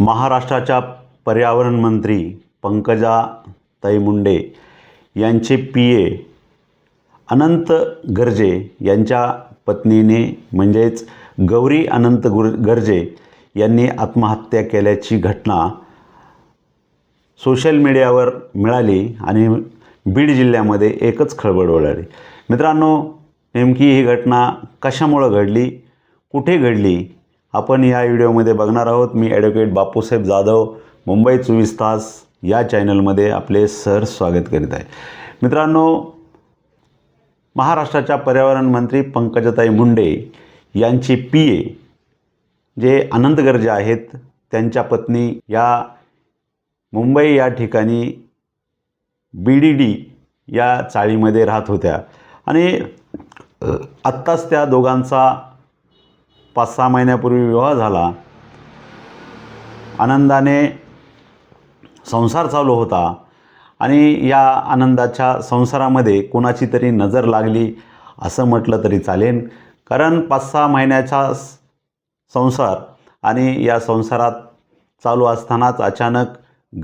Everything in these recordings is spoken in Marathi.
महाराष्ट्राच्या पर्यावरण मंत्री पंकजा ताई मुंडे यांचे पी ए अनंत गर्जे यांच्या पत्नीने म्हणजेच गौरी अनंत गुर गर्जे यांनी आत्महत्या केल्याची घटना सोशल मीडियावर मिळाली आणि बीड जिल्ह्यामध्ये एकच खळबळ उडाली मित्रांनो नेमकी ही घटना कशामुळं घडली? कुठे घडली? आपण या व्हिडिओमध्ये बघणार आहोत. मी ॲडव्होकेट बापूसाहेब जाधव मुंबई चोवीस तास या चॅनलमध्ये आपले सर स्वागत करीत आहे. मित्रांनो महाराष्ट्राच्या पर्यावरण मंत्री पंकजाताई मुंडे यांची पी ए जे आनंद गर्जे आहेत त्यांच्या पत्नी या मुंबई या ठिकाणी बी डी डी या चाळीमध्ये राहत होत्या. आणि आत्ताच त्या दोघांचा पाच सहा महिन्यापूर्वी विवाह झाला. आनंदाने संसार चालू होता आणि या आनंदाच्या संसारामध्ये कोणाची तरी नजर लागली असं म्हटलं तरी चालेल. कारण पाच सहा महिन्याचा संसार आणि या संसारात चालू असतानाच अचानक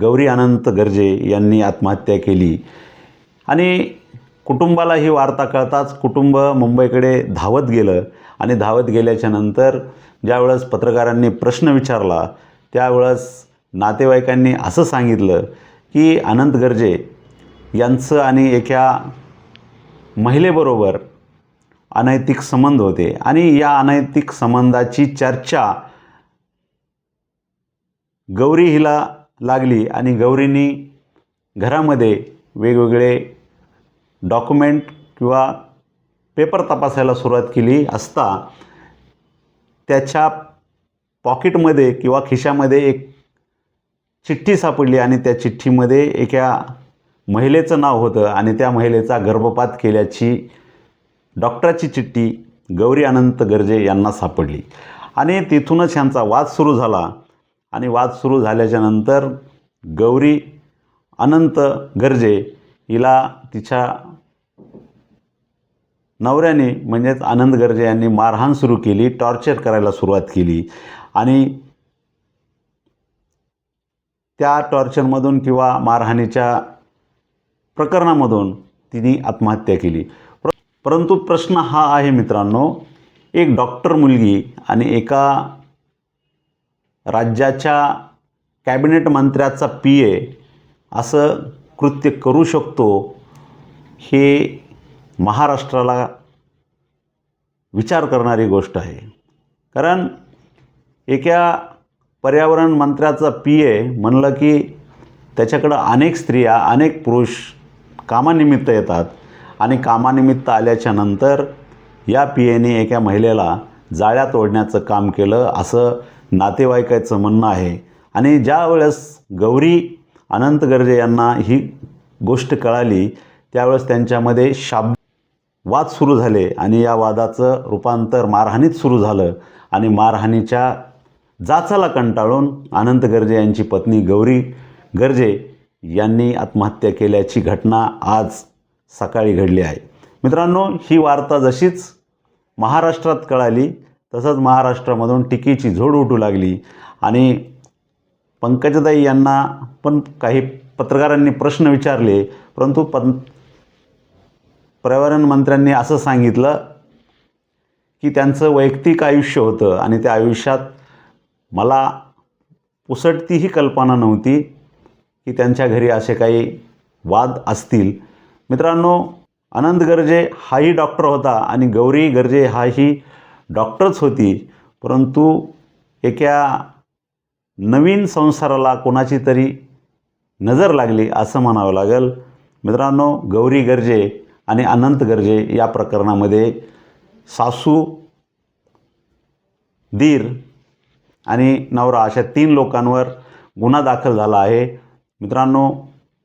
गौरी अनंत गर्जे यांनी आत्महत्या केली. आणि कुटुंबाला ही वार्ता कळताच कुटुंब मुंबईकडे धावत गेलं. आणि धावत गेल्याच्यानंतर ज्यावेळेस पत्रकारांनी प्रश्न विचारला त्यावेळेस नातेवाईकांनी असं सांगितलं की अनंत गर्जे यांचं आणि एका महिलेबरोबर अनैतिक संबंध होते आणि या अनैतिक संबंधाची चर्चा गौरी हिला लागली आणि गौरीनी घरामध्ये वेगवेगळे डॉक्युमेंट किंवा पेपर तपासायला सुरुवात केली असता त्याच्या पॉकेटमध्ये किंवा खिशामध्ये एक चिठ्ठी सापडली आणि त्या चिठ्ठीमध्ये एका महिलेचं नाव होतं आणि त्या महिलेचा गर्भपात केल्याची डॉक्टराची चिठ्ठी गौरी अनंत गर्जे यांना सापडली. आणि तिथूनच ह्यांचा वाद सुरू झाला. आणि वाद सुरू झाल्याच्यानंतर गौरी अनंत गर्जे हिला तिच्या नवऱ्याने म्हणजेच आनंद गर्जे यांनी मारहाण सुरू केली टॉर्चर करायला सुरुवात केली आणि त्या टॉर्चरमधून किंवा मारहाणीच्या प्रकरणामधून तिने आत्महत्या केली. परंतु प्रश्न हा आहे मित्रांनो एक डॉक्टर मुलगी आणि एका राज्याच्या कॅबिनेट मंत्र्याचा पी ए असं कृत्य करू शकतो हे महाराष्ट्राला विचार करणारी गोष्ट आहे. कारण एका पर्यावरण मंत्र्याचा पी ए म्हणलं की त्याच्याकडं अनेक स्त्रिया अनेक पुरुष कामानिमित्त येतात आणि कामानिमित्त आल्याच्यानंतर या पी एने एका महिलेला जाळ्या तोडण्याचं काम केलं असं नातेवाईकाचं म्हणणं आहे. आणि ज्या वेळेस गौरी अनंत गर्जे यांना ही गोष्ट कळाली त्यावेळेस त्यांच्यामध्ये शाब्द वाद सुरू झाले आणि या वादाचं रूपांतर मारहाणीत सुरू झालं आणि मारहाणीच्या जाचाला कंटाळून अनंत गर्जे यांची पत्नी गौरी गर्जे यांनी आत्महत्या केल्याची घटना आज सकाळी घडली आहे. मित्रांनो ही वार्ता जशीच महाराष्ट्रात कळाली तसंच महाराष्ट्रामधून टीकेची झोड उठू लागली आणि पंकजदाई यांना पण काही पत्रकारांनी प्रश्न विचारले परंतु पं पर्यावरण मंत्र्यांनी असं सांगितलं की त्यांचं वैयक्तिक आयुष्य होतं आणि त्या आयुष्यात मला पुसटतीही कल्पना नव्हती की त्यांच्या घरी असे काही वाद असतील. मित्रांनो आनंद गर्जे हाही डॉक्टर होता आणि गौरी गर्जे हाही डॉक्टरच होती. परंतु एका नवीन संसाराला कोणाची तरी नजर लागली असं म्हणावं लागेल. मित्रांनो गौरी गर्जे आणि अनंत गर्जे या प्रकरणामध्ये सासू दीर आणि नवरा अशा तीन लोकांवर गुन्हा दाखल झाला आहे. मित्रांनो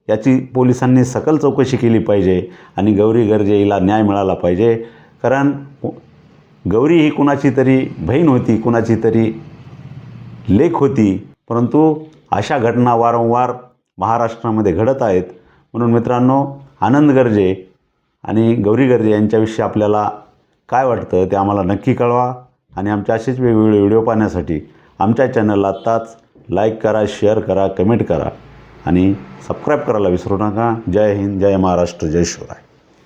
याची पोलिसांनी सकल चौकशी केली पाहिजे आणि गौरी गर्जे हिला न्याय मिळाला पाहिजे. कारण गौरी ही कुणाची तरी बहीण होती कुणाची तरी लेख होती. परंतु अशा घटना वारंवार महाराष्ट्रामध्ये घडत आहेत. म्हणून मित्रांनो आनंद गर्जे आणि गौरी गर्जे यांच्याविषयी आपल्याला काय वाटतं ते आम्हाला नक्की कळवा. आणि आमच्या असेच वेगवेगळे व्हिडिओ पाहण्यासाठी आमच्या चॅनलला आत्ताच लाईक करा शेअर करा कमेंट करा. आणि सबस्क्राईब करायला विसरू नका. जय हिंद जय महाराष्ट्र जय शिवराय.